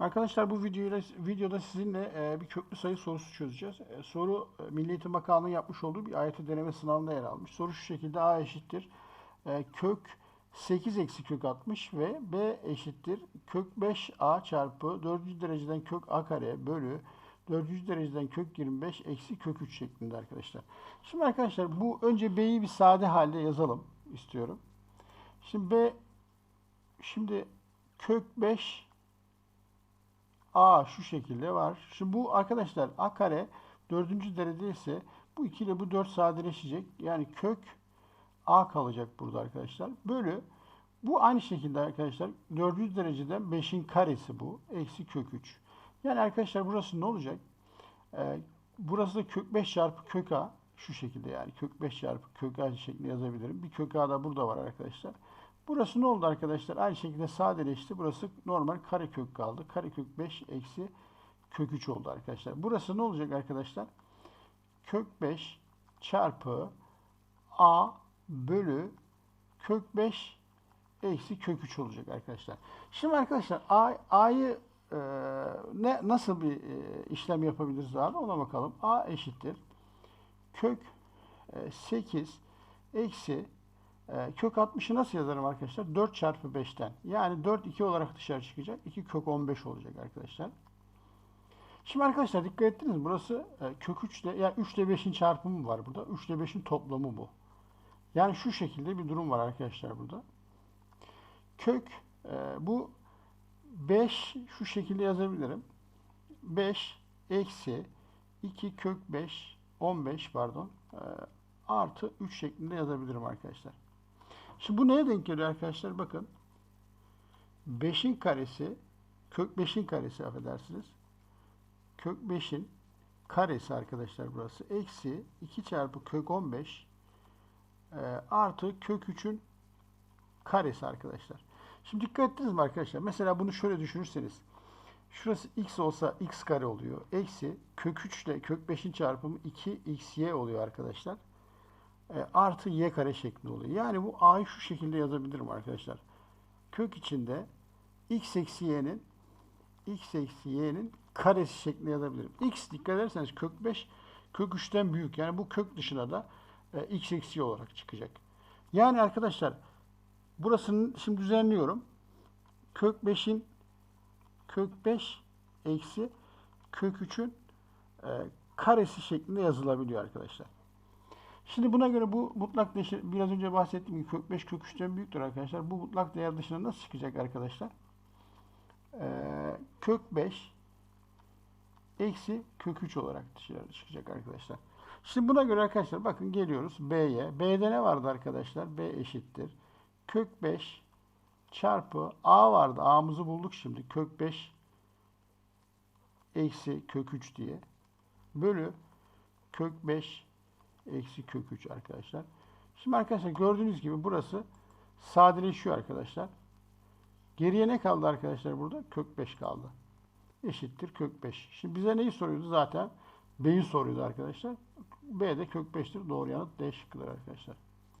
Arkadaşlar bu videoyla, videoda sizinle e, bir köklü sayı sorusu çözeceğiz. E, soru e, Milli Eğitim Bakanlığı'nın yapmış olduğu bir AYT deneme sınavında yer almış. Soru şu şekilde A eşittir e, kök 8 eksi kök 60 ve B eşittir kök 5A çarpı 4. dereceden kök A kare bölü 4. dereceden kök 25 eksi kök 3 şeklinde arkadaşlar. Şimdi arkadaşlar bu önce B'yi bir sade halde yazalım istiyorum. Şimdi B şimdi kök 5 A şu şekilde var. Şimdi bu arkadaşlar A kare dördüncü derece ise bu 2 ile bu 4 sadeleşecek. Yani kök A kalacak burada arkadaşlar. Bölü bu aynı şekilde arkadaşlar dördüncü dereceden 5'in karesi bu. Eksi kök 3. Yani arkadaşlar burası ne olacak? Ee, burası da kök 5 çarpı kök A. Şu şekilde yani kök 5 çarpı kök A şeklinde yazabilirim. Bir kök A da burada var arkadaşlar. Burası ne oldu arkadaşlar? Aynı şekilde sadeleşti. Burası normal karekök kaldı. Karekök 5 eksi kök 3 oldu arkadaşlar. Burası ne olacak arkadaşlar? Kök 5 çarpı a bölü kök 5 eksi kök 3 olacak arkadaşlar. Şimdi arkadaşlar a, a'yı e, ne nasıl bir e, işlem yapabiliriz abi ona bakalım. a eşittir kök e, 8 eksi kök 60'ı nasıl yazarım arkadaşlar? 4 çarpı 5'ten. Yani 4 2 olarak dışarı çıkacak. 2 kök 15 olacak arkadaşlar. Şimdi arkadaşlar dikkat ettiniz? Burası e, kök 3 ile yani 3 ile 5'in çarpımı var burada. 3 ile 5'in toplamı bu. Yani şu şekilde bir durum var arkadaşlar burada. Kök e, bu 5 şu şekilde yazabilirim. 5 eksi 2 kök 5 15 pardon e, artı 3 şeklinde yazabilirim arkadaşlar. Şimdi bu neye denk geliyor arkadaşlar? Bakın. 5'in karesi kök 5'in karesi affedersiniz. Kök 5'in karesi arkadaşlar burası. Eksi 2 çarpı kök 15 e, artı kök 3'ün karesi arkadaşlar. Şimdi dikkat ettiniz mi arkadaşlar? Mesela bunu şöyle düşünürseniz. Şurası x olsa x kare oluyor. Eksi kök 3 ile kök 5'in çarpımı 2xy oluyor arkadaşlar. E, artı y kare şeklinde oluyor. Yani bu a'yı şu şekilde yazabilirim arkadaşlar. Kök içinde x eksi y'nin x eksi y'nin karesi şeklinde yazabilirim. x dikkat ederseniz kök 5 kök 3'ten büyük. Yani bu kök dışına da e, x eksi y olarak çıkacak. Yani arkadaşlar burasını şimdi düzenliyorum. Kök 5'in kök 5 eksi kök 3'ün e, karesi şeklinde yazılabiliyor arkadaşlar. Şimdi buna göre bu mutlak değer biraz önce bahsettiğim gibi kök 5 kök 3'ten büyüktür arkadaşlar. Bu mutlak değer dışına nasıl çıkacak arkadaşlar? Ee, kök 5 eksi kök 3 olarak dışarı çıkacak arkadaşlar. Şimdi buna göre arkadaşlar bakın geliyoruz B'ye. B'de ne vardı arkadaşlar? B eşittir. Kök 5 çarpı A vardı. A'mızı bulduk şimdi. Kök 5 eksi kök 3 diye. Bölü kök 5 eksi kök 3 arkadaşlar. Şimdi arkadaşlar gördüğünüz gibi burası sadeleşiyor arkadaşlar. Geriye ne kaldı arkadaşlar burada? Kök 5 kaldı. Eşittir kök 5. Şimdi bize neyi soruyordu zaten? B'yi soruyordu arkadaşlar. B de kök 5'tir. Doğru yanıt D şıkkıdır arkadaşlar.